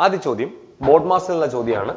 ആദ്യ ചോദ്യം ബോർഡ് മാസ്റ്ററിലുള്ള ചോദ്യമാണ്.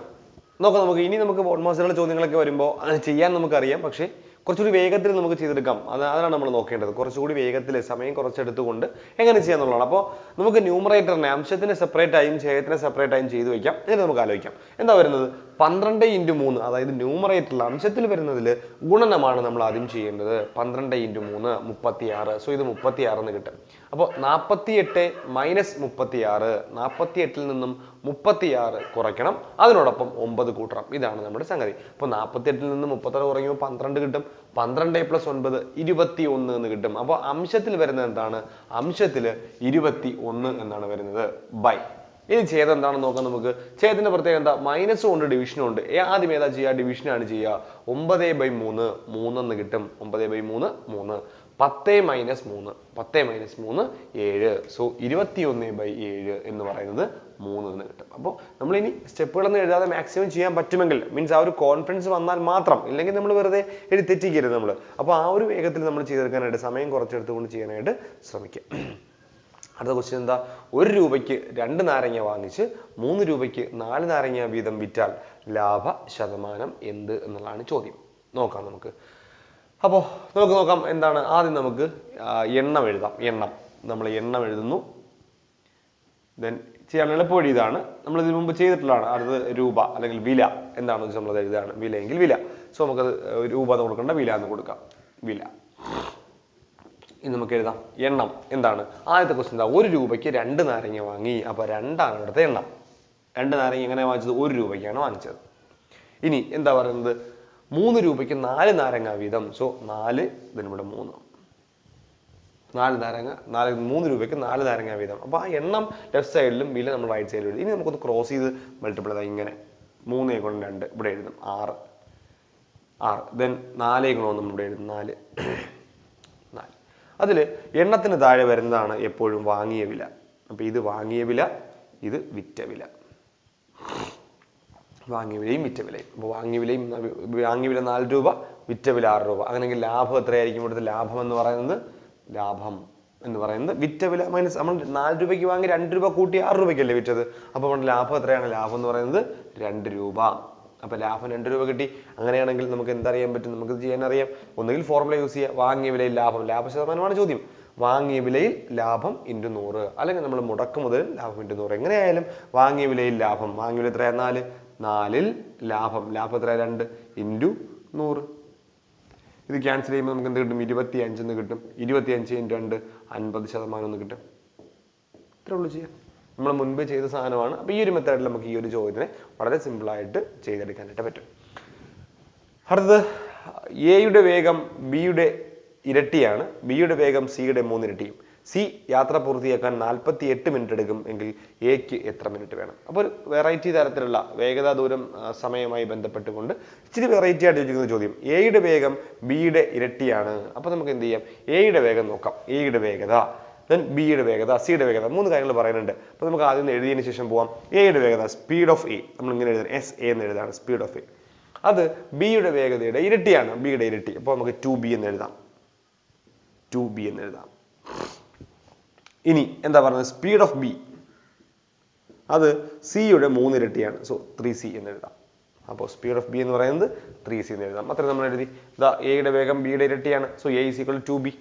നോക്കാം നമുക്ക്. ഇനി നമുക്ക് ബോർഡ് മാസ്റ്ററിലുള്ള ചോദ്യങ്ങളൊക്കെ വരുമ്പോൾ അത് ചെയ്യാൻ നമുക്കറിയാം. പക്ഷേ കുറച്ചുകൂടി വേഗത്തിൽ നമുക്ക് ചെയ്തെടുക്കാം. അത് അതാണ് നമ്മൾ നോക്കേണ്ടത്. കുറച്ചുകൂടി വേഗത്തിൽ സമയം കുറച്ചെടുത്തുകൊണ്ട് എങ്ങനെ ചെയ്യാന്നുള്ളതാണ് അപ്പോൾ നമുക്ക് ന്യൂമറേറ്ററിനെ അംശത്തിന് സെപ്പറേറ്റ് ആയും ഛേദത്തിനെ സെപ്പറേറ്റ് ആയും ചെയ്തു വയ്ക്കാം എന്നിട്ട് നമുക്ക് ആലോചിക്കാം. എന്താ വരുന്നത്? പന്ത്രണ്ട് ഇന്റു മൂന്ന് അതായത് ന്യൂമറേറ്ററിൽ അംശത്തിൽ വരുന്നതിൽ ഗുണനമാണ് നമ്മൾ ആദ്യം ചെയ്യേണ്ടത്. പന്ത്രണ്ട് ഇന്റു മൂന്ന് മുപ്പത്തി ആറ് സോ ഇത് മുപ്പത്തി എന്ന് കിട്ടും. അപ്പോൾ നാൽപ്പത്തി എട്ട് മൈനസ് മുപ്പത്തി ആറ് നാൽപ്പത്തി എട്ടിൽ നിന്നും മുപ്പത്തി ആറ് കുറയ്ക്കണം. അതിനോടൊപ്പം ഒമ്പത് കൂട്ടണം. ഇതാണ് നമ്മുടെ സംഗതി. അപ്പോൾ നാൽപ്പത്തി എട്ടിൽ നിന്ന് മുപ്പത്താറ് കുറയുമ്പോൾ പന്ത്രണ്ട് കിട്ടും. പന്ത്രണ്ട് പ്ലസ് ഒൻപത് ഇരുപത്തി ഒന്ന് എന്ന് കിട്ടും. അപ്പോൾ അംശത്തിൽ വരുന്നത് എന്താണ്? അംശത്തിൽ ഇരുപത്തി ഒന്ന് എന്നാണ് വരുന്നത്. ബൈ ഇനി ഛേദം എന്താണെന്ന് നോക്കാം നമുക്ക്. ഛേദത്തിന്റെ പ്രത്യേകത എന്താ? മൈനസ് കൊണ്ട് ഡിവിഷനും ഉണ്ട്. ആദ്യം ഏതാ ചെയ്യുക? ഡിവിഷനാണ് ചെയ്യുക. ഒമ്പത് ബൈ മൂന്ന് മൂന്നെന്ന് കിട്ടും. ഒമ്പത് ബൈ മൂന്ന് മൂന്ന്. പത്ത് മൈനസ് മൂന്ന് പത്ത് മൈനസ് മൂന്ന് ഏഴ്. സോ ഇരുപത്തി ഒന്ന് ബൈ ഏഴ് എന്ന് പറയുന്നത് മൂന്ന് എന്ന് കിട്ടും. അപ്പോൾ നമ്മൾ ഇനി സ്റ്റെപ്പുകളൊന്നും എഴുതാതെ മാക്സിമം ചെയ്യാൻ പറ്റുമെങ്കിൽ മീൻസ് ആ ഒരു കോൺഫിഡൻസ് വന്നാൽ മാത്രം ഇല്ലെങ്കിൽ നമ്മൾ വെറുതെ എഴുതി തെറ്റിക്കരുത് നമ്മൾ അപ്പോൾ ആ ഒരു വേഗത്തിൽ നമ്മൾ ചെയ്തെടുക്കാനായിട്ട് സമയം കുറച്ചെടുത്തുകൊണ്ട് ചെയ്യാനായിട്ട് ശ്രമിക്കുക അടുത്ത ക്വസ്റ്റ്യൻ എന്താ? ഒരു രൂപയ്ക്ക് രണ്ട് നാരങ്ങ വാങ്ങിച്ച് മൂന്ന് രൂപയ്ക്ക് നാല് നാരങ്ങ വീതം വിറ്റാൽ ലാഭ ശതമാനം എന്ത് എന്നുള്ളതാണ് ചോദ്യം. നോക്കാം നമുക്ക്. അപ്പോൾ നമുക്ക് നോക്കാം എന്താണ് ആദ്യം നമുക്ക് എണ്ണം എഴുതാം. എണ്ണം. നമ്മൾ എണ്ണം എഴുതുന്നു. ദെൻ ചെയ്യാൻ എളുപ്പവഴി ഇതാണ്. നമ്മൾ ഇതിനു മുമ്പ് ചെയ്തിട്ടുള്ളതാണ്. അടുത്തത് രൂപ അല്ലെങ്കിൽ വില. എന്താണെന്ന് വെച്ചാൽ നമ്മളത് എഴുതാണ് വിലയെങ്കിൽ വില. സോ നമുക്കത് രൂപ എന്ന് കൊടുക്കേണ്ട വില എന്ന് കൊടുക്കാം. വില. ഇനി നമുക്ക് എഴുതാം. എണ്ണം എന്താണ്? ആദ്യത്തെ ക്വസ്റ്റ്യൻ എന്താ ഒരു രൂപയ്ക്ക് രണ്ട് നാരങ്ങ വാങ്ങി. അപ്പോൾ രണ്ടാണ് ഇവിടുത്തെ എണ്ണം. രണ്ട് നാരങ്ങ എങ്ങനെ വാങ്ങിച്ചത്? ഒരു രൂപയ്ക്കാണ് വാങ്ങിച്ചത്. ഇനി എന്താ പറയുന്നത്? മൂന്ന് രൂപയ്ക്ക് നാല് നാരങ്ങ വീതം. സോ നാല് ഇതിനിവിടെ മൂന്ന്. നാല് നാരങ്ങ നാല് മൂന്ന് രൂപയ്ക്ക് നാല് നാരങ്ങ വീതം. അപ്പോൾ ആ എണ്ണം ലെഫ്റ്റ് സൈഡിലും വില നമ്മൾ റൈറ്റ് സൈഡിലും എഴുതി ഇനി നമുക്കൊന്ന് ക്രോസ് ചെയ്ത് മൾട്ടിപ്പിൾ ചെയ്താൽ ഇങ്ങനെ. മൂന്നേ കൊണ്ട് രണ്ട്. ഇവിടെ എഴുതും. ആറ്. ആറ്. ദെൻ നാലേ ഗുണം നമ്മൾ ഇവിടെ എഴുതും. നാല്. അതിൽ എണ്ണത്തിന് താഴെ വരുന്നതാണ് എപ്പോഴും വാങ്ങിയ വില. അപ്പോൾ ഇത് വാങ്ങിയ വില ഇത് വിറ്റ വില. വാങ്ങിയ വിലയും വിറ്റ വിലയും. അപ്പോൾ വാങ്ങിയ വിലയും വാങ്ങിയ വില നാല് രൂപ വിറ്റ വില ആറ് രൂപ. അങ്ങനെയെങ്കിൽ ലാഭം എത്രയായിരിക്കും ഇവിടുത്തെ ലാഭം എന്ന് പറയുന്നത്? ലാഭം എന്ന് പറയുന്നത് വിറ്റ വില മൈനസ് നമ്മൾ നാല് രൂപയ്ക്ക് വാങ്ങി രണ്ട് രൂപ കൂട്ടി ആറ് രൂപയ്ക്കല്ലേ വിറ്റത്? അപ്പോൾ നമ്മുടെ ലാഭം എത്രയാണ്? ലാഭം എന്ന് പറയുന്നത് രണ്ട് രൂപ. അപ്പൊ ലാഭം രണ്ട് രൂപ കിട്ടി. അങ്ങനെയാണെങ്കിൽ നമുക്ക് എന്തറിയാൻ പറ്റും? നമുക്ക് ചെയ്യാൻ അറിയാം ഒന്നുകിൽ ഫോർമുല യൂസ് ചെയ്യുക വാങ്ങിയ വിലയിൽ ലാഭം. ലാഭ ശതമാനമാണ് ചോദ്യം. വാങ്ങിയ വിലയിൽ ലാഭം ഇന്റു നൂറ്. അല്ലെങ്കിൽ നമ്മൾ മുടക്ക് മുതൽ ലാഭം ഇന്റു നൂറ്. എങ്ങനെയായാലും വാങ്ങിയ വിലയിൽ ലാഭം. വാങ്ങിയ വില എത്രയാണ് നാല്. നാലിൽ ലാഭം. ലാഭം എത്ര രണ്ട്. ഇന്റു നൂറ്. ഇത് ക്യാൻസൽ ചെയ്യുമ്പോൾ നമുക്ക് എന്ത് കിട്ടും? ഇരുപത്തി അഞ്ചെന്ന് കിട്ടും. ഇരുപത്തി അഞ്ച് ഇന്റു രണ്ട് അൻപത് ശതമാനം എന്ന് കിട്ടും. ഇത്രേ ഉള്ളൂ ചെയ്യാം. നമ്മൾ മുൻപ് ചെയ്ത സാധനമാണ്. അപ്പോൾ ഈ ഒരു മെത്തേഡിൽ നമുക്ക് ഈ ഒരു ചോദ്യത്തിനെ വളരെ സിമ്പിൾ ആയിട്ട് ചെയ്തെടുക്കാനായിട്ട് പറ്റും. അടുത്തത് എയുടെ വേഗം ബിയുടെ ഇരട്ടിയാണ്. ബിയുടെ വേഗം സിയുടെ മൂന്നിരട്ടിയും. സി യാത്ര പൂർത്തിയാക്കാൻ നാൽപ്പത്തി എട്ട് മിനിറ്റ് എടുക്കും എങ്കിൽ എക്ക് എത്ര മിനിറ്റ് വേണം? അപ്പോൾ ഒരു വെറൈറ്റി തരത്തിലുള്ള വേഗത ദൂരം സമയമായി ബന്ധപ്പെട്ടുകൊണ്ട് ഇച്ചിരി വെറൈറ്റി ആയിട്ട് ചോദിക്കുന്ന ചോദ്യം. എയുടെ വേഗം ബിയുടെ ഇരട്ടിയാണ്. അപ്പോൾ നമുക്ക് എന്ത് ചെയ്യാം? എയുടെ വേഗം നോക്കാം. എയുടെ വേഗത. ദെൻ ബിയുടെ വേഗത സിയുടെ വേഗത മൂന്ന് കാര്യങ്ങൾ പറയുന്നുണ്ട്. അപ്പോൾ നമുക്ക് ആദ്യം എഴുതിയതിന് ശേഷം പോവാം. എയുടെ വേഗത സ്പീഡ് ഓഫ് എ നമ്മൾ ഇങ്ങനെ എഴുതാം എസ് എ എന്ന് എഴുതാണ് സ്പീഡ് ഓഫ് എ അത് ബിയുടെ വേഗതയുടെ ഇരട്ടിയാണ് ബിയുടെ ഇരട്ടി. അപ്പോൾ നമുക്ക് ടു ബി എന്ന് എഴുതാം. ടു ബി എന്ന് എഴുതാം. ഇനി എന്താ പറയുന്നത് സ്പീഡ് ഓഫ് ബി അത് സിയുടെ മൂന്നിരട്ടിയാണ് സോ ത്രീ സി എന്ന് എഴുതാം. അപ്പോൾ സ്പീഡ് ഓഫ് ബി എന്ന് പറയുന്നത് ത്രീ സി എന്ന് എഴുതാം. അത്രയും നമ്മൾ എഴുതി. ദ എയുടെ വേഗം ബിയുടെ ഇരട്ടിയാണ്. So A is equal to B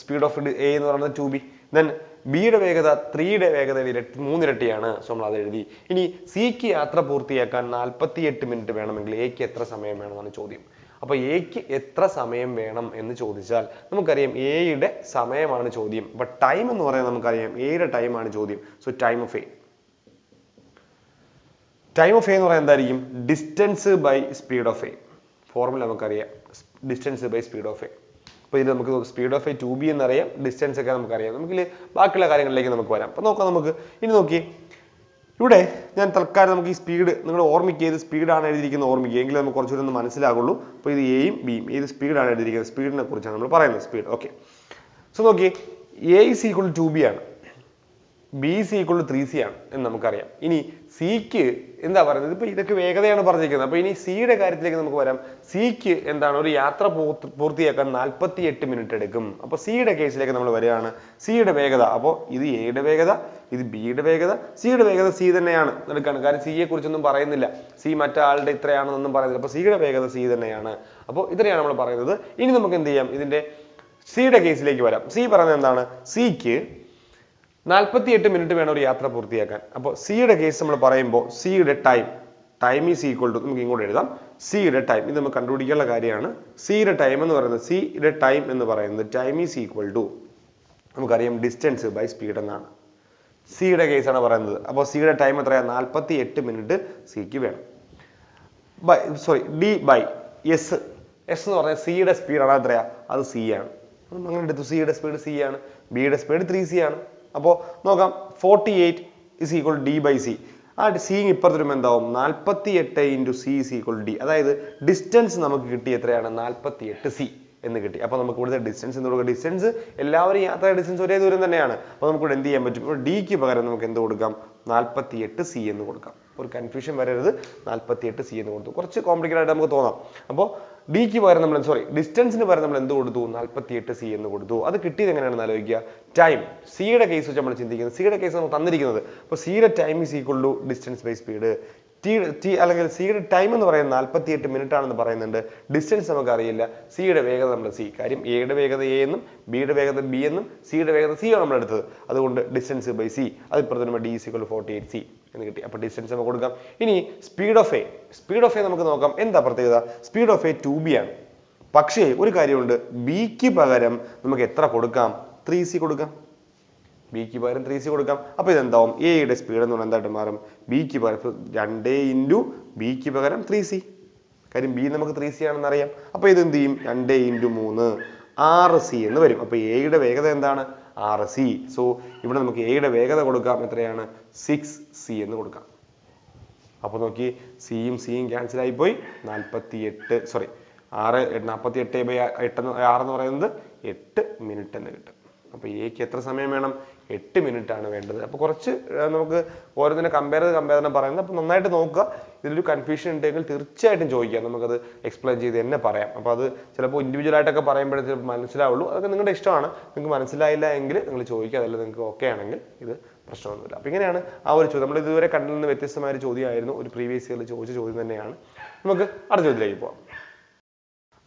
speed of A എന്ന് പറയുന്നത് ടു ബി ദെൻ ബിയുടെ വേഗത ത്രീയുടെ വേഗത ഇരട്ടി മൂന്നിരട്ടിയാണ് സോ നമ്മൾ അത് എഴുതി. ഇനി സിക്ക് യാത്ര പൂർത്തിയാക്കാൻ നാൽപ്പത്തി എട്ട് മിനിറ്റ് വേണമെങ്കിൽ എക്ക് എത്ര സമയം വേണമെന്നാണ് ചോദ്യം. അപ്പൊ എക്ക് എത്ര സമയം വേണം എന്ന് ചോദിച്ചാൽ നമുക്കറിയാം എയുടെ സമയമാണ് ചോദ്യം. അപ്പൊ ടൈം എന്ന് പറയുന്നത് നമുക്കറിയാം എയുടെ ടൈമാണ് ചോദ്യം. So time of A time of A എന്ന് പറയുന്നത് എന്തായിരിക്കും? Distance by speed of A formula നമുക്കറിയാം. Distance by speed of A അപ്പോൾ ഇത് നമുക്ക് speed of A to B എന്നറിയാം ഡിസ്റ്റൻസ് ഒക്കെ നമുക്കറിയാം. നമുക്ക് ബാക്കിയുള്ള കാര്യങ്ങളിലേക്ക് നമുക്ക് വരാം. അപ്പോൾ നോക്കാം നമുക്ക്. ഇനി നോക്കി. ഇവിടെ ഞാൻ തൽക്കാലം നമുക്ക് ഈ സ്പീഡ് നിങ്ങൾ ഓർമ്മിക്കുക ഏത് സ്പീഡാണ് എഴുതിയിരിക്കുന്നത് ഓർമ്മിക്കുക എങ്കിലും നമുക്ക് കുറച്ചുകൂടി ഒന്ന് മനസ്സിലാകുള്ളൂ. അപ്പോൾ ഇത് എയും ബിയും ഏത് സ്പീഡാണ് എഴുതിയിരിക്കുന്നത്? സ്പീഡിനെ കുറിച്ചാണ് നമ്മൾ പറയുന്നത് സ്പീഡ് ഓക്കെ സോ നോക്കി. A is equal to B ആണ്. B C equal three C ആണ് എന്ന് നമുക്കറിയാം. ഇനി സിക്ക് എന്താ പറയുന്നത്? ഇപ്പൊ ഇതൊക്കെ വേഗതയാണ് പറഞ്ഞിരിക്കുന്നത്. അപ്പൊ ഇനി സിയുടെ കാര്യത്തിലേക്ക് നമുക്ക് വരാം. സിക്ക് എന്താണ്? ഒരു യാത്ര പൂർത്തിയാക്കാൻ നാൽപ്പത്തി എട്ട് മിനിറ്റ് എടുക്കും. അപ്പൊ സിയുടെ കേസിലേക്ക് നമ്മൾ വരികയാണ്. സിയുടെ വേഗത. അപ്പോൾ ഇത് എയുടെ വേഗത ഇത് ബിയുടെ വേഗത സിയുടെ വേഗത സി തന്നെയാണ് എടുക്കാണ്. കാരണം സിയെ കുറിച്ചൊന്നും പറയുന്നില്ല. സി മറ്റാളുടെ ഇത്രയാണെന്നൊന്നും പറയുന്നില്ല. അപ്പൊ സിയുടെ വേഗത സി തന്നെയാണ്. അപ്പോൾ ഇത്രയാണ് നമ്മൾ പറയുന്നത്. ഇനി നമുക്ക് എന്ത് ചെയ്യാം? ഇതിന്റെ സിയുടെ കേസിലേക്ക് വരാം. സി പറയുന്നത് എന്താണ്? സിക്ക് നാൽപ്പത്തി എട്ട് മിനിറ്റ് വേണം ഒരു യാത്ര പൂർത്തിയാക്കാൻ. അപ്പോൾ സിയുടെ കേസ് നമ്മൾ പറയുമ്പോൾ സിയുടെ time time is equal to നമുക്ക് ഇങ്ങോട്ട് എഴുതാം. സിയുടെ ടൈം ഇത് നമുക്ക് കണ്ടുപിടിക്കാനുള്ള കാര്യമാണ്. സിയുടെ ടൈം എന്ന് പറയുന്നത് സിയുടെ ടൈം എന്ന് പറയുന്നത് ടൈം ഈസ് ഈക്വൽ ടു നമുക്കറിയാം ഡിസ്റ്റൻസ് ബൈ സ്പീഡ് എന്നാണ്. സിയുടെ കേസാണ് പറയുന്നത്. അപ്പോൾ സിയുടെ ടൈം എത്രയാണ് നാൽപ്പത്തി എട്ട് മിനിറ്റ് സിക്ക് വേണം. By sorry D by S S എന്ന് പറഞ്ഞാൽ സിയുടെ സ്പീഡാണ് എത്രയാ? അത് സി ആണ്. നമ്മൾ അങ്ങനെ എടുത്തു. സിയുടെ സ്പീഡ് സി ആണ്. ബിയുടെ സ്പീഡ് ത്രീ സി ആണ്. അപ്പോൾ നോക്കാം forty eight is equal D by C ആ സി ഇപ്പുറത്ത് വരുമ്പോൾ എന്താവും? നാൽപ്പത്തി എട്ട് into C is equal D അതായത് ഡിസ്റ്റൻസ് നമുക്ക് കിട്ടി എത്രയാണ്? നാൽപ്പത്തി എട്ട് സി എന്ന് കിട്ടി. അപ്പോൾ നമുക്ക് ഇവിടുത്തെ ഡിസ്റ്റൻസ് എന്ന് കൊടുക്കുക ഡിസ്റ്റൻസ് എല്ലാവരും യാത്ര ഡിസ്റ്റൻസ് ഒരേ ദൂരം തന്നെയാണ്. അപ്പോൾ നമുക്ക് ഇവിടെ എന്ത് ചെയ്യാൻ പറ്റും? ഇപ്പോൾ ഡിക്ക് പകരം നമുക്ക് എന്ത് കൊടുക്കാം? നാൽപ്പത്തി എട്ട് സി എന്ന് കൊടുക്കാം. ഒരു കൺഫ്യൂഷൻ വരരുത്. നാൽപ്പത്തി എട്ട് സി എന്ന് കൊടുത്തു. കുറച്ച് കോംപ്ലിക്കേറ്റഡ് ആയിട്ട് നമുക്ക് തോന്നാം. അപ്പോൾ ഡിക്ക് പകരം നമ്മൾ സോറി ഡിസ്റ്റൻസിന് പകരം നമ്മൾ എന്ത് കൊടുത്തു? നാൽപ്പത്തി എട്ട് സി എന്ന് കൊടുത്തു. അത് കിട്ടിയത് എങ്ങനെയാണെന്ന് ആലോചിക്കുക. ടൈം സിയുടെ കേസ് വെച്ച് നമ്മൾ ചിന്തിക്കുന്നത് സിയുടെ കേസ് നമ്മൾ തന്നിരിക്കുന്നത്. അപ്പോൾ സിയുടെ time is equal to distance by speed T T അല്ലെങ്കിൽ സിയുടെ ടൈം എന്ന് പറയുന്നത് നാൽപ്പത്തി എട്ട് മിനിറ്റ് ആണെന്ന് പറയുന്നുണ്ട്. ഡിസ്റ്റൻസ് നമുക്ക് അറിയില്ല സിയുടെ വേഗത നമ്മൾ സി കാര്യം എയുടെ വേഗത എ എന്നും ബിയുടെ വേഗത ബി എന്നും സിയുടെ വേഗത സി ആണ് നമ്മൾ എടുത്തത്. അതുകൊണ്ട് ഡിസ്റ്റൻസ് ബൈ സി അത് ഇപ്പുറത്ത് തന്നെ D is equal forty eight C എന്ന് കിട്ടി. അപ്പോൾ ഡിസ്റ്റൻസ് നമുക്ക് കൊടുക്കാം. ഇനി speed of A speed of A നമുക്ക് നോക്കാം. എന്താ പ്രത്യേകത? Speed of A to B ആണ്. പക്ഷേ ഒരു കാര്യമുണ്ട്. ബിക്ക് പകരം നമുക്ക് എത്ര കൊടുക്കാം? ത്രീ സി കൊടുക്കാം. ബിക്ക് പകരം ത്രീ സി കൊടുക്കാം. അപ്പോൾ ഇതെന്താവും? എയുടെ സ്പീഡ് എന്ന് പറഞ്ഞാൽ എന്തായിട്ട് മാറും? ബിക്ക് പകരം രണ്ടേ ഇന്റു ബിക്ക് പകരം ത്രീ സി കാര്യം ബി നമുക്ക് ത്രീ സി ആണെന്ന് അറിയാം. അപ്പോൾ എന്ത് ചെയ്യും? രണ്ട് ഇന്റു മൂന്ന് ആറ് സി എന്ന് വരും. അപ്പോൾ എയുടെ വേഗത എന്താണ്? ആറ് സി സോ ഇവിടെ നമുക്ക് എയുടെ വേഗത കൊടുക്കാം. എത്രയാണ്? സിക്സ് സി എന്ന് കൊടുക്കാം. അപ്പോൾ നോക്കി സിയും സിയും ക്യാൻസൽ ആയി പോയി നാൽപ്പത്തി എട്ട് സോറി ആറ് നാൽപ്പത്തി എട്ട് ബൈ എട്ട് ആറ് എന്ന് പറയുന്നത് എട്ട് മിനിറ്റ് എന്ന് കിട്ടും. അപ്പോൾ എക്ക് എത്ര സമയം വേണം? എട്ട് മിനിറ്റ് ആണ് വേണ്ടത്. അപ്പോൾ കുറച്ച് നമുക്ക് ഓരോന്നിനെ കമ്പയർ ചെയ്ത് കമ്പയർ ചെയ്ത് പറയുന്നത്. അപ്പോൾ നന്നായിട്ട് നോക്കുക. ഇതിലൊരു കൺഫ്യൂഷൻ ഉണ്ടെങ്കിൽ തീർച്ചയായിട്ടും ചോദിക്കാം. നമുക്കത് എക്സ്പ്ലെയിൻ ചെയ്ത് തന്നെ പറയാം. അപ്പോൾ അത് ചിലപ്പോൾ ഇൻഡിവിജ്വൽ ആയിട്ടൊക്കെ പറയുമ്പോഴേ ചിലപ്പോൾ മനസ്സിലാവുള്ളൂ. അതൊക്കെ നിങ്ങളുടെ ഇഷ്ടമാണ്. നിങ്ങൾക്ക് മനസ്സിലായില്ല എങ്കിൽ നിങ്ങൾ ചോദിക്കുക. അതല്ല നിങ്ങൾക്ക് ഓക്കെ ആണെങ്കിൽ ഇത് പ്രശ്നമൊന്നുമില്ല. അപ്പോൾ ഇങ്ങനെയാണ് ആ ഒരു ചോദ്യം. നമ്മൾ ഇതുവരെ കണ്ടിൽ നിന്ന് വ്യത്യസ്തമായ ഒരു ചോദ്യമായിരുന്നു. ഒരു പ്രീവിയസ് ഇയറിൽ ചോദിച്ച ചോദ്യം തന്നെയാണ്. നമുക്ക് അടുത്ത ചോദ്യത്തിലേക്ക് പോവാം.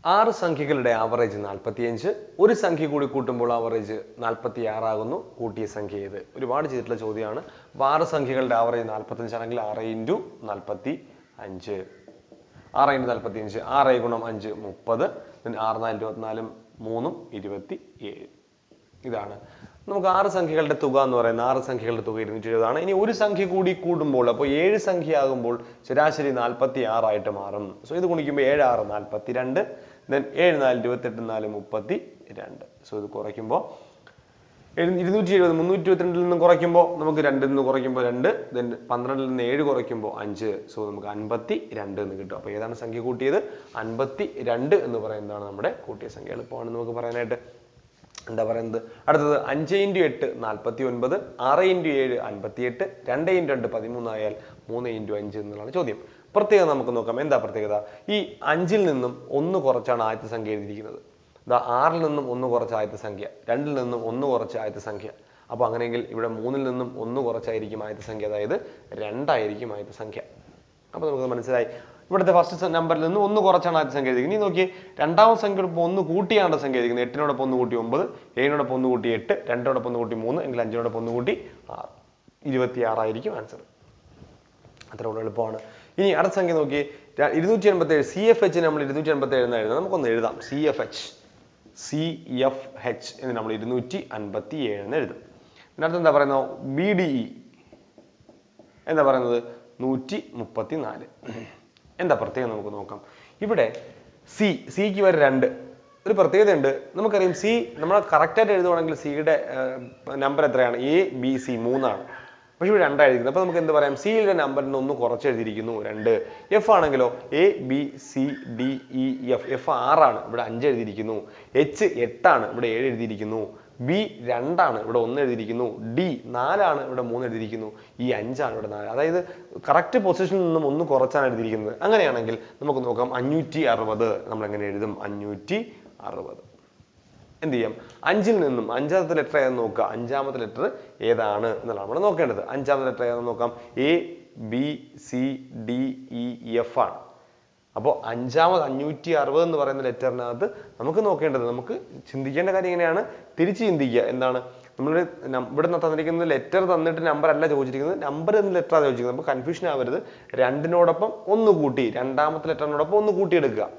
ആറ് സംഖ്യകളുടെ ആവറേജ് നാൽപ്പത്തിയഞ്ച് ഒരു സംഖ്യ കൂടി കൂട്ടുമ്പോൾ ആവറേജ് നാൽപ്പത്തി ആറാകുന്നു കൂട്ടിയ സംഖ്യ ഏത്? ഒരുപാട് ചെയ്തിട്ടുള്ള ചോദ്യമാണ്. അപ്പോൾ ആറ് സംഖ്യകളുടെ ആവറേജ് നാൽപ്പത്തഞ്ചാണെങ്കിൽ ആറ് ഇന്റു നാൽപ്പത്തി അഞ്ച് ആറ് ഇന്റു നാൽപ്പത്തി അഞ്ച് ആറ് ഗുണം അഞ്ച് മുപ്പത്. ആറ് നാല് ഇരുപത്തിനാലും മൂന്നും ഇരുപത്തി ഏഴ് ഇതാണ്. നമുക്ക് ആറ് സംഖ്യകളുടെ തുക എന്ന് പറയുന്നത് ആറ് സംഖ്യകളുടെ തുക ഇരുന്നൂറ്റി എഴുപതാണ് ഇനി ഒരു സംഖ്യ കൂടി കൂടുമ്പോൾ അപ്പോൾ ഏഴ് സംഖ്യ ആകുമ്പോൾ ശരാശരി നാൽപ്പത്തി ആറായിട്ട് മാറും. സോ ഇത് ഗുണിക്കുമ്പോൾ ഏഴ് ആറ് നാൽപ്പത്തി രണ്ട് ദെൻ ഏഴ് നാല് ഇരുപത്തെട്ട് നാല് മുപ്പത്തി രണ്ട്. സോ ഇത് കുറയ്ക്കുമ്പോൾ ഇരുന്നൂറ്റി എഴുപത് മുന്നൂറ്റി ഇരുപത്തിരണ്ടിൽ നിന്ന് കുറയ്ക്കുമ്പോൾ നമുക്ക് രണ്ടിൽ നിന്ന് കുറയ്ക്കുമ്പോൾ രണ്ട് ദെൻ പന്ത്രണ്ടിൽ നിന്ന് ഏഴ് കുറയ്ക്കുമ്പോൾ അഞ്ച്. സോ നമുക്ക് അൻപത്തി രണ്ട് എന്ന് കിട്ടും. അപ്പോൾ ഏതാണ് സംഖ്യ കൂട്ടിയത്? അൻപത്തി രണ്ട് എന്ന് പറയുന്നതാണ് നമ്മുടെ കൂട്ടിയ സംഖ്യ. എളുപ്പമാണ് നമുക്ക് പറയാനായിട്ട് എന്താ പറയുന്നത്? അടുത്തത് അഞ്ച് ഇന്റു എട്ട് നാൽപ്പത്തി ഒൻപത് ആറ് ഇന്റു ഏഴ് അൻപത്തി എട്ട് രണ്ട് ഇന്റു രണ്ട് പതിമൂന്നായാൽ മൂന്ന് ഇന്റു അഞ്ച് എന്നുള്ളതാണ് ചോദ്യം. പ്രത്യേകത നമുക്ക് നോക്കാം. എന്താ പ്രത്യേകത? ഈ അഞ്ചിൽ നിന്നും ഒന്ന് കുറച്ചാണ് ആദ്യത്തെ സംഖ്യ എഴുതിയിരിക്കുന്നത്. ഇതാ ആറിൽ നിന്നും ഒന്ന് കുറച്ച് ആദ്യത്തെ സംഖ്യ രണ്ടിൽ നിന്നും ഒന്ന് കുറച്ച് ആദ്യത്തെ സംഖ്യ അപ്പോൾ അങ്ങനെയെങ്കിൽ ഇവിടെ മൂന്നിൽ നിന്നും ഒന്ന് കുറച്ചായിരിക്കും ആദ്യത്തെ സംഖ്യ അതായത് രണ്ടായിരിക്കും ആദ്യത്തെ സംഖ്യ അപ്പോൾ നമുക്ക് മനസ്സിലായി. ഇവിടുത്തെ ഫസ്റ്റ് നമ്പറിൽ നിന്ന് ഒന്ന് കുറച്ചാണ് ആദ്യത്തെ സംഖ്യ എഴുതിക്കുന്നത് ഇനി നോക്കി രണ്ടാമത്തെ സംഖ്യയോടൊപ്പം ഒന്ന് കൂട്ടിയാണ് സംഖ്യ എഴുതിക്കുന്നത് എട്ടിനോടൊപ്പം ഒന്ന് കൂട്ടി ഒമ്പത് ഏഴിനോടൊപ്പം ഒന്ന് കൂട്ടി എട്ട് രണ്ടിനോടൊപ്പം ഒന്ന് കൂട്ടി മൂന്ന് എങ്കിൽ അഞ്ചിനോടൊപ്പം ഒന്ന് കൂട്ടി ആറ്. ഇരുപത്തി ആറായിരിക്കും ആൻസർ അത്ര എളുപ്പമാണ്. ഇനി അടുത്ത സംഖ്യ നോക്കി. ഇരുന്നൂറ്റി എൺപത്തി ഏഴ് സി എഫ് എച്ച് നമ്മൾ ഇരുന്നൂറ്റി എൺപത്തി ഏഴ് എന്ന് എഴുതാം നമുക്കൊന്ന് എഴുതാം. C F H C F H എന്ന് നമ്മൾ ഇരുന്നൂറ്റി അൻപത്തി ഏഴ് എന്ന് എഴുതും. ഇതിനകത്ത് എന്താ പറയുന്നത് ബി ഡി ഇ എന്താ പറയുന്നത്? നൂറ്റി മുപ്പത്തി നാല് എന്താ പ്രത്യേകം നമുക്ക് നോക്കാം. ഇവിടെ സി സിക്ക് വരെ രണ്ട്. ഒരു പ്രത്യേകത ഉണ്ട് നമുക്കറിയാം സി നമ്മൾ കറക്റ്റായിട്ട് എഴുതുവാണെങ്കിൽ സിയുടെ നമ്പർ എത്രയാണ്? എ ബി സി മൂന്നാണ്. പക്ഷെ ഇവിടെ രണ്ടായിരിക്കുന്നത് അപ്പോൾ നമുക്ക് എന്ത് പറയാം? സിയുടെ നമ്പറിന് ഒന്ന് കുറച്ച് എഴുതിയിരിക്കുന്നു രണ്ട്. എഫ് ആണെങ്കിലോ? A B C D E F F ആറാണ്. ഇവിടെ അഞ്ച് എഴുതിയിരിക്കുന്നു. എച്ച് എട്ടാണ്. ഇവിടെ ഏഴ് എഴുതിയിരിക്കുന്നു. ബി രണ്ടാണ്. ഇവിടെ ഒന്ന് എഴുതിയിരിക്കുന്നു. ഡി നാലാണ്. ഇവിടെ മൂന്ന് എഴുതിയിരിക്കുന്നു. ഈ അഞ്ചാണ്. ഇവിടെ നാല്. അതായത് കറക്റ്റ് പൊസിഷനിൽ നിന്നും ഒന്ന് കുറച്ചാണ് എഴുതിയിരിക്കുന്നത്. അങ്ങനെയാണെങ്കിൽ നമുക്ക് നോക്കാം. അഞ്ഞൂറ്റി അറുപത്. നമ്മൾ എങ്ങനെ എഴുതും? അഞ്ഞൂറ്റി അറുപത്. എന്ത് ചെയ്യാം? അഞ്ചിൽ നിന്നും അഞ്ചാമത്തെ ലെറ്റർ ഏതെന്ന് നോക്കുക. അഞ്ചാമത്തെ ലെറ്റർ ഏതാണ് എന്നുള്ളതാണ് നമ്മൾ നോക്കേണ്ടത്. അഞ്ചാമത്തെ ലെറ്റർ ഏതാണ് നോക്കാം. A B C D E F ആണ്. അപ്പോൾ അഞ്ചാമത് അഞ്ഞൂറ്റി അറുപത് എന്ന് പറയുന്ന ലെറ്ററിനകത്ത് നമുക്ക് നോക്കേണ്ടത് നമുക്ക് ചിന്തിക്കേണ്ട കാര്യം എങ്ങനെയാണ് തിരിച്ച് ചിന്തിക്കുക. എന്താണ്? നമ്മൾ ഇവിടെ നിന്ന് തന്നിരിക്കുന്നത് ലെറ്റർ തന്നിട്ട് നമ്പർ അല്ല ചോദിച്ചിരിക്കുന്നത്. നമ്പർ എന്ന ലെറ്റർ ആണ് ചോദിച്ചിരിക്കുന്നത്. അപ്പോൾ കൺഫ്യൂഷൻ ആവരുത്. രണ്ടിനോടൊപ്പം ഒന്ന് കൂട്ടി. രണ്ടാമത്തെ ലെറ്ററിനോടൊപ്പം ഒന്ന് കൂട്ടിയെടുക്കുക.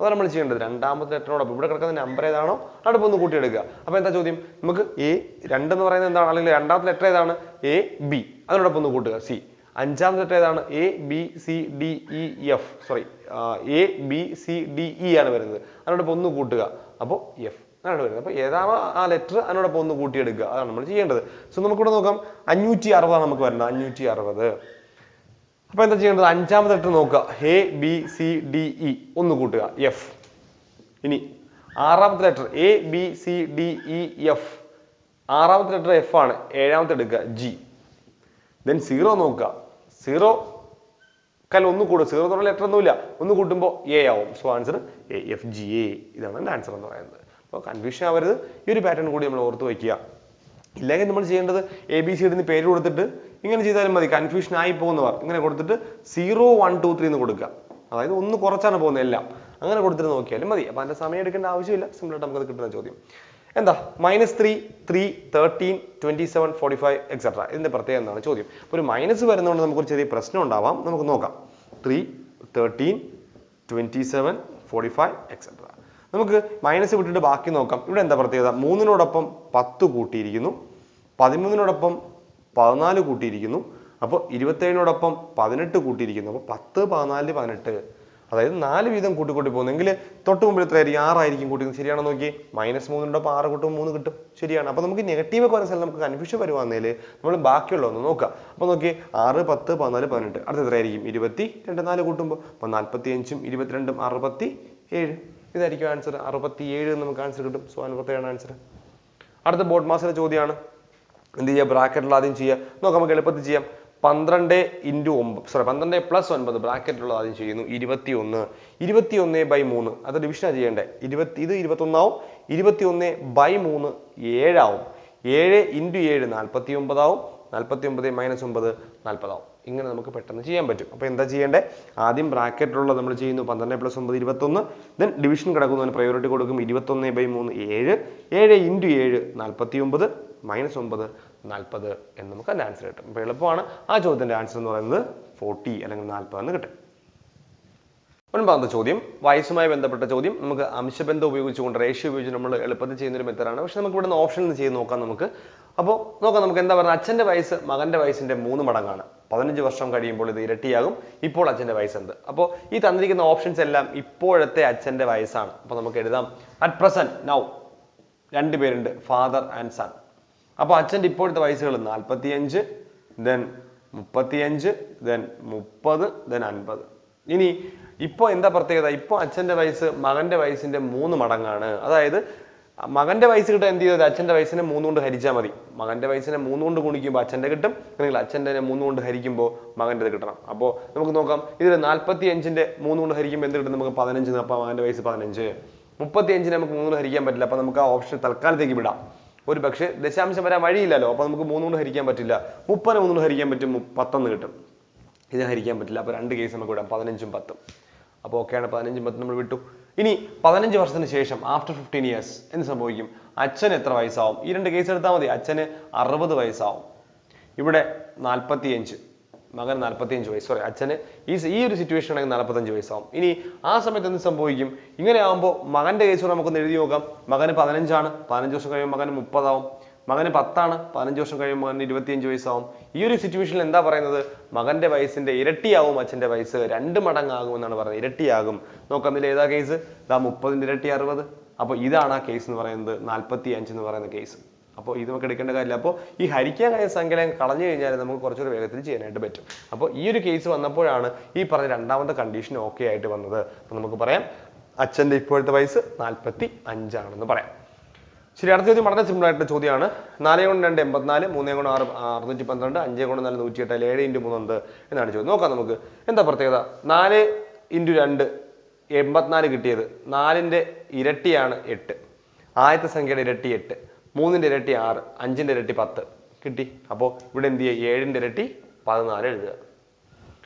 അതാണ് നമ്മൾ ചെയ്യേണ്ടത്? രണ്ടാമത്തെ ലെറ്ററിനോടൊപ്പം ഇവിടെ കിടക്കുന്ന നമ്പർ ഏതാണോ അതോടൊപ്പം ഒന്ന് കൂട്ടിയെടുക്കുക. അപ്പോൾ എന്താ ചോദ്യം? നമുക്ക് എ രണ്ട് എന്ന് പറയുന്നത് എന്താണ്? അല്ലെങ്കിൽ രണ്ടാമത്തെ ലെറ്റർ ഏതാണ്? എ ബി അതിനോടൊപ്പം ഒന്ന് കൂട്ടുക. സി അഞ്ചാമത്തെ ലെറ്റർ ഏതാണ്? A B C D E F sorry A B C D E ആണ് വരുന്നത്. അതിനോടൊപ്പം ഒന്ന് കൂട്ടുക. അപ്പോൾ എഫ് അതാണ് വരുന്നത്. അപ്പോൾ ഏതാണോ ആ ലെറ്റർ അതിനോടൊപ്പം ഒന്ന് കൂട്ടിയെടുക്കുക. അതാണ് നമ്മൾ ചെയ്യേണ്ടത്. സോ നമുക്കിവിടെ നോക്കാം. അഞ്ഞൂറ്റി അറുപതാണ് നമുക്ക് വരുന്നത്. അഞ്ഞൂറ്റി അറുപത്. അപ്പൊ എന്താ ചെയ്യേണ്ടത്? അഞ്ചാമത്തെ ലെറ്റർ നോക്കുക. A B C D E ഒന്ന് കൂട്ടുക. എഫ് ഇനി ആറാമത്തെ letter A B C D E F ആറാമത്തെ ലെറ്റർ എഫ് ആണ്. ഏഴാമത്തെ എടുക്കുക. ജി ദെൻ സീറോ നോക്കുക. സീറോ കല്ല ഒന്ന് കൂടും സീറോ എന്നുള്ള ലെറ്റർ ഒന്നുമില്ല ഒന്ന് കൂട്ടുമ്പോൾ എ ആവും. So answer A F G A ഇതാണ് ആൻസർ എന്ന് പറയുന്നത്. അപ്പോൾ കൺഫ്യൂഷൻ ആവരുത്. ഈ ഒരു പാറ്റേൺ കൂടി നമ്മൾ ഓർത്ത് വയ്ക്കുക. ഇല്ലെങ്കിൽ നമ്മൾ ചെയ്യേണ്ടത് എ ബി സി ഇതിന് പേര് കൊടുത്തിട്ട് ഇങ്ങനെ ചെയ്താലും മതി. കൺഫ്യൂഷൻ ആയി പോകുന്നവർ ഇങ്ങനെ കൊടുത്തിട്ട് സീറോ വൺ ടു ത്രീ എന്ന് കൊടുക്കുക. അതായത് ഒന്ന് കുറച്ചാണ് പോകുന്നത് എല്ലാം. അങ്ങനെ കൊടുത്തിട്ട് നോക്കിയാലും മതി. അപ്പൊ അതിന്റെ സമയം എടുക്കേണ്ട ആവശ്യമില്ല. സിമ്പിൾ ആയിട്ട് നമുക്കത് കിട്ടുന്ന ചോദ്യം. എന്താ? Minus three three thirteen twenty seven forty five etcetera ഇതിന്റെ പ്രത്യേകത എന്താണ്? ചോദ്യം. ഒരു മൈനസ് വരുന്നതുകൊണ്ട് നമുക്കൊരു ചെറിയ പ്രശ്നം ഉണ്ടാവാം. നമുക്ക് നോക്കാം. Three thirteen twenty seven forty five etcetera നമുക്ക് മൈനസ് വിട്ടിട്ട് ബാക്കി നോക്കാം. ഇവിടെ എന്താ പ്രത്യേകത? മൂന്നിനോടൊപ്പം പത്ത് കൂട്ടിയിരിക്കുന്നു. പതിമൂന്നിനോടൊപ്പം പതിനാല് കൂട്ടിയിരിക്കുന്നു. അപ്പോൾ ഇരുപത്തേഴിനോടൊപ്പം പതിനെട്ട് കൂട്ടിയിരിക്കുന്നു. അപ്പോൾ പത്ത് പതിനാല് പതിനെട്ട്. അതായത് നാല് വീതം കൂട്ടിക്കൂട്ടി കൂട്ടി പോകുന്നെങ്കിൽ തൊട്ട് മുമ്പിൽ എത്രയായിരിക്കും? ആറായിരിക്കും കൂട്ടിക്കുന്നത് ശരിയാണോ നോക്കി മൈനസ് മൂന്നിനോടൊപ്പം ആറ് കൂട്ടും മൂന്ന് കിട്ടും. ശരിയാണ്. അപ്പോൾ നമുക്ക് നെഗറ്റീവ് ഒക്കെ വരുന്ന സ്ഥലം നമുക്ക് കൺഫ്യൂഷൻ വരുവാന്നേൽ നമ്മൾ ബാക്കിയുള്ള ഒന്ന് നോക്കാം. അപ്പോൾ നോക്കി ആറ് പത്ത് പതിനാല് പതിനെട്ട്. അടുത്ത് എത്രയായിരിക്കും? ഇരുപത്തി രണ്ട് നാല് കൂട്ടുമ്പോൾ. അപ്പോൾ നാൽപ്പത്തി അഞ്ചും ഇരുപത്തിരണ്ടും അറുപത്തി ഏഴ് ഇതായിരിക്കും ആൻസർ. അറുപത്തി ഏഴ് നമുക്ക് ആൻസർ കിട്ടും. സോ അൻപത്തേഴാണ് ആൻസർ. അടുത്ത ബോർഡ് മാസിലെ ചോദ്യമാണ്. എന്ത് ചെയ്യുക? ബ്രാക്കറ്റിൽ ആദ്യം ചെയ്യുക. നോക്കാം നമുക്ക് എളുപ്പത്തിൽ ചെയ്യാം. പന്ത്രണ്ട് ഇന്റു ഒമ്പത്. സോറി പന്ത്രണ്ട് പ്ലസ് ഒൻപത്. ബ്രാക്കറ്റിലുള്ള ആദ്യം ചെയ്യുന്നു. ഇരുപത്തി ഒന്ന് ഇരുപത്തി ഒന്ന് ബൈ മൂന്ന്. അത് ഡിവിഷനാണ് ചെയ്യേണ്ടത് ഇരുപത്തി ഇത് ഇരുപത്തൊന്നാവും. ഇരുപത്തി ഒന്ന് ബൈ മൂന്ന് ഏഴാവും. ഏഴ് ഇന്റു ഏഴ് നാൽപ്പത്തി ഒമ്പതാവും നാൽപ്പത്തി ഒമ്പത് മൈനസ് ഒമ്പത് നാൽപ്പതാവും. ഇങ്ങനെ നമുക്ക് പെട്ടെന്ന് ചെയ്യാൻ പറ്റും. അപ്പോൾ എന്താ ചെയ്യേണ്ടത് ആദ്യം ബ്രാക്കറ്റിലുള്ള നമ്മൾ ചെയ്യുന്നു പന്ത്രണ്ട് പ്ലസ് ഒമ്പത് ഇരുപത്തൊന്ന് ദെൻ ഡിവിഷൻ കിടക്കുന്നതിന് പ്രയോറിറ്റി കൊടുക്കും ഇരുപത്തൊന്ന് ബൈ മൂന്ന് ഏഴ് ഏഴ് ഇന്റു ഏഴ് നാൽപ്പത്തി ഒമ്പത് മൈനസ് ഒമ്പത് നാൽപ്പത് എന്ന് നമുക്ക് അതിന്റെ ആൻസർ കിട്ടും. അപ്പോൾ എളുപ്പമാണ്. ആ ചോദ്യത്തിന്റെ ആൻസർ എന്ന് പറയുന്നത് ഫോർട്ടി അല്ലെങ്കിൽ നാൽപ്പത് എന്ന് കിട്ടും. ഒൻപതാമത്തെ ചോദ്യം. വയസ്സുമായി ബന്ധപ്പെട്ട ചോദ്യം. നമുക്ക് അംശബന്ധം ഉപയോഗിച്ചുകൊണ്ട് റേഷ്യോ ഉപയോഗിച്ച് നമ്മൾ എളുപ്പത്തിൽ ചെയ്യുന്നൊരു മെത്തഡാണ്. പക്ഷെ നമുക്ക് ഇവിടുന്ന് ഓപ്ഷൻ ചെയ്ത് നോക്കാം നമുക്ക്. അപ്പോൾ നോക്കാം നമുക്ക് എന്താ പറയുക അച്ഛന്റെ വയസ്സ് മകന്റെ വയസ്സിന്റെ മൂന്ന് മടങ്ങാണ്. പതിനഞ്ച് വർഷം കഴിയുമ്പോൾ ഇത് ഇരട്ടിയാകും. ഇപ്പോൾ അച്ഛന്റെ വയസ്സുണ്ട്. അപ്പോൾ ഈ തന്നിരിക്കുന്ന ഓപ്ഷൻസ് എല്ലാം ഇപ്പോഴത്തെ അച്ഛന്റെ വയസ്സാണ്. അപ്പോൾ നമുക്ക് എഴുതാം. അറ്റ് പ്രസന്റ് നൗ രണ്ട് പേരുണ്ട് ഫാദർ ആൻഡ് സൺ അപ്പോൾ അച്ഛന്റെ ഇപ്പോഴത്തെ വയസ്സുകൾ നാൽപ്പത്തിയഞ്ച് ദെൻ മുപ്പത്തിയഞ്ച് ദെൻ മുപ്പത് ദെൻ അൻപത്. ഇനി ഇപ്പോൾ എന്താ പ്രത്യേകത? ഇപ്പോൾ അച്ഛന്റെ വയസ്സ് മകന്റെ വയസ്സിന്റെ മൂന്ന് മടങ്ങാണ്. അതായത് മകന്റെ വയസ്സ് കിട്ടാൻ എന്ത് ചെയ്തത് അച്ഛന്റെ വയസ്സിനെ മൂന്ന് കൊണ്ട് ഹരിച്ചാൽ മതി. മകന്റെ വയസ്സിനെ മൂന്ന് കൊണ്ട് ഗുണിക്കുമ്പോൾ അച്ഛന്റെ കിട്ടും. അല്ലെങ്കിൽ അച്ഛന്റെ മൂന്ന് കൊണ്ട് ഹരിക്കുമ്പോൾ മകന്റെ കിട്ടണം. അപ്പോൾ നമുക്ക് നോക്കാം ഇതിൽ നാൽപ്പത്തി അഞ്ചിന്റെ മൂന്ന് കൊണ്ട് ഹരിക്കുമ്പോൾ എന്ത് കിട്ടും നമുക്ക്? പതിനഞ്ച്. അപ്പോൾ മകന്റെ വയസ്സ് പതിനഞ്ച്. മുപ്പത്തി അഞ്ചിന് നമുക്ക് മൂന്ന് കൊണ്ട് ഹരിക്കാൻ പറ്റില്ല. അപ്പോൾ നമുക്ക് ആ ഓപ്ഷൻ തൽക്കാലത്തേക്ക് വിടാം. ഒരു പക്ഷേ ദശാംശം വരാൻ വഴിയില്ലല്ലോ. അപ്പോൾ നമുക്ക് മൂന്ന് കൊണ്ട് ഹരിക്കാൻ പറ്റില്ല. മുപ്പതിന് മൂന്ന് കൊണ്ട് ഹരിക്കാൻ പറ്റും പത്തൊന്ന് കിട്ടും. ഇതിനെ ഹരിക്കാൻ പറ്റില്ല. അപ്പോൾ രണ്ട് കേസ് നമുക്ക് വിടാം. പതിനഞ്ചും പത്തും. അപ്പോൾ ഓക്കെയാണ് പതിനഞ്ചും പത്തും നമ്മൾ വിട്ടു. ഇനി പതിനഞ്ച് വർഷത്തിന് ശേഷം ആഫ്റ്റർ ഫിഫ്റ്റീൻ ഇയേഴ്സ് എന്ത് സംഭവിക്കും? അച്ഛൻ എത്ര വയസ്സാവും? ഈ രണ്ട് കേസ് എടുത്താൽ മതി. അച്ഛന് അറുപത് വയസ്സാവും. ഇവിടെ നാൽപ്പത്തിയഞ്ച് മകൻ നാൽപ്പത്തിയഞ്ച് വയസ്സ്. സോറി അച്ഛന് ഈ ഈ ഒരു സിറ്റുവേഷൻ ആണെങ്കിൽ നാൽപ്പത്തഞ്ച് വയസ്സാവും. ഇനി ആ സമയത്ത് എന്ത് സംഭവിക്കും? ഇങ്ങനെ ആകുമ്പോൾ മകന്റെ കേസ് നമുക്കൊന്ന് എഴുതി നോക്കാം. മകന് പതിനഞ്ചാണ്. പതിനഞ്ച് വർഷം കഴിയുമ്പോൾ മകന് മുപ്പതാവും. മകന് പത്താണ് പതിനഞ്ച് വർഷം കഴിയുമ്പോൾ മകന് ഇരുപത്തിയഞ്ച് വയസ്സാവും. ഈ ഒരു സിറ്റുവേഷനിൽ എന്താ പറയുന്നത്? മകന്റെ വയസ്സിന്റെ ഇരട്ടിയാവും അച്ഛന്റെ വയസ്സ്. രണ്ട് മടങ്ങാകും എന്നാണ് പറയുന്നത്. ഇരട്ടിയാകും. നോക്കാം ഇതിൽ ഏതാ കേസ് ഇതാ മുപ്പതിന്റെ ഇരട്ടി അറുപത്. അപ്പോൾ ഇതാണ് ആ കേസ് എന്ന് പറയുന്നത്. നാൽപ്പത്തി അഞ്ച് എന്ന് പറയുന്ന കേസ് അപ്പോൾ ഇത് നമുക്ക് എടുക്കേണ്ട കാര്യമില്ല. അപ്പോൾ ഈ ഹരിക്കാൻ കഴിയുന്ന സംഖ്യകളെ കളഞ്ഞു കഴിഞ്ഞാൽ നമുക്ക് കുറച്ചുകൂടി വേഗത്തിൽ ചെയ്യാനായിട്ട് പറ്റും. അപ്പോൾ ഈ ഒരു കേസ് വന്നപ്പോഴാണ് ഈ പറഞ്ഞ രണ്ടാമത്തെ കണ്ടീഷൻ ഓക്കെ ആയിട്ട് വന്നത്. അപ്പോൾ നമുക്ക് പറയാം അച്ഛന്റെ ഇപ്പോഴത്തെ വയസ്സ് നാൽപ്പത്തി അഞ്ചാണെന്ന് പറയാം. ശരി അടുത്ത ചോദ്യം വളരെ സിമ്പിൾ ആയിട്ടുള്ള ചോദ്യമാണ്. നാല് കൊണ്ട് രണ്ട് എൺപത്തിനാല് മൂന്നേ കൊണ്ട് ആറ് അറുന്നൂറ്റി പന്ത്രണ്ട് അഞ്ചേ കൊണ്ട് നാല് നൂറ്റി എട്ട് ഏഴ് ഇന്റു മൂന്ന് ഉണ്ട് എന്നാണ് ചോദ്യം. നോക്കാം നമുക്ക്. എന്താ പ്രത്യേകത? നാല് ഇന്റു രണ്ട് എൺപത്തിനാല് കിട്ടിയത് നാലിന്റെ ഇരട്ടിയാണ് എട്ട്. ആദ്യത്തെ സംഖ്യയുടെ ഇരട്ടി എട്ട്. മൂന്നിന്റെ ഇരട്ടി ആറ് അഞ്ചിന്റെ ഇരട്ടി പത്ത്. കിട്ടി. അപ്പോൾ ഇവിടെ എന്ത് ചെയ്യുക? ഏഴിന്റെ ഇരട്ടി പതിനാല് എഴുതുക.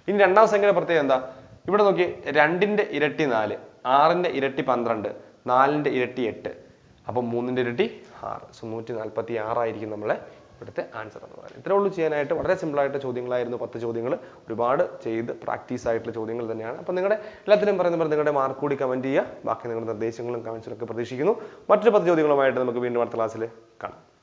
ഇനി രണ്ടാം സംഖ്യയുടെ പ്രത്യേകത എന്താ? ഇവിടെ നോക്കി രണ്ടിന്റെ ഇരട്ടി നാല് ആറിന്റെ ഇരട്ടി പന്ത്രണ്ട് നാലിന്റെ ഇരട്ടി എട്ട്. അപ്പം മൂന്നിന്റെ ഇരട്ടി ആറ്. സോ നൂറ്റി നാൽപ്പത്തി ആറായിരിക്കും നമ്മളെ ഇവിടുത്തെ ആൻസർ എന്ന് പറയുന്നത്. ഇത്രേ ഉള്ളൂ ചെയ്യാനായിട്ട്. വളരെ സിമ്പിൾ ആയിട്ട് ചോദ്യങ്ങളായിരുന്നു. പത്ത് ചോദ്യങ്ങൾ ഒരുപാട് ചെയ്ത് പ്രാക്ടീസ് ആയിട്ടുള്ള ചോദ്യങ്ങൾ തന്നെയാണ്. അപ്പം നിങ്ങളുടെ എല്ലാത്തിനും പറയുന്ന പോലെ നിങ്ങളുടെ മാർക്ക് കൂടി കമന്റ് ചെയ്യുക. ബാക്കി നിങ്ങളുടെ നിർദ്ദേശങ്ങളും കമൻസും ഒക്കെ പ്രതീക്ഷിക്കുന്നു. മറ്റൊരു പത്ത് ചോദ്യങ്ങളുമായിട്ട് നമുക്ക് വീണ്ടും അടുത്ത ക്ലാസ്സിൽ കാണാം.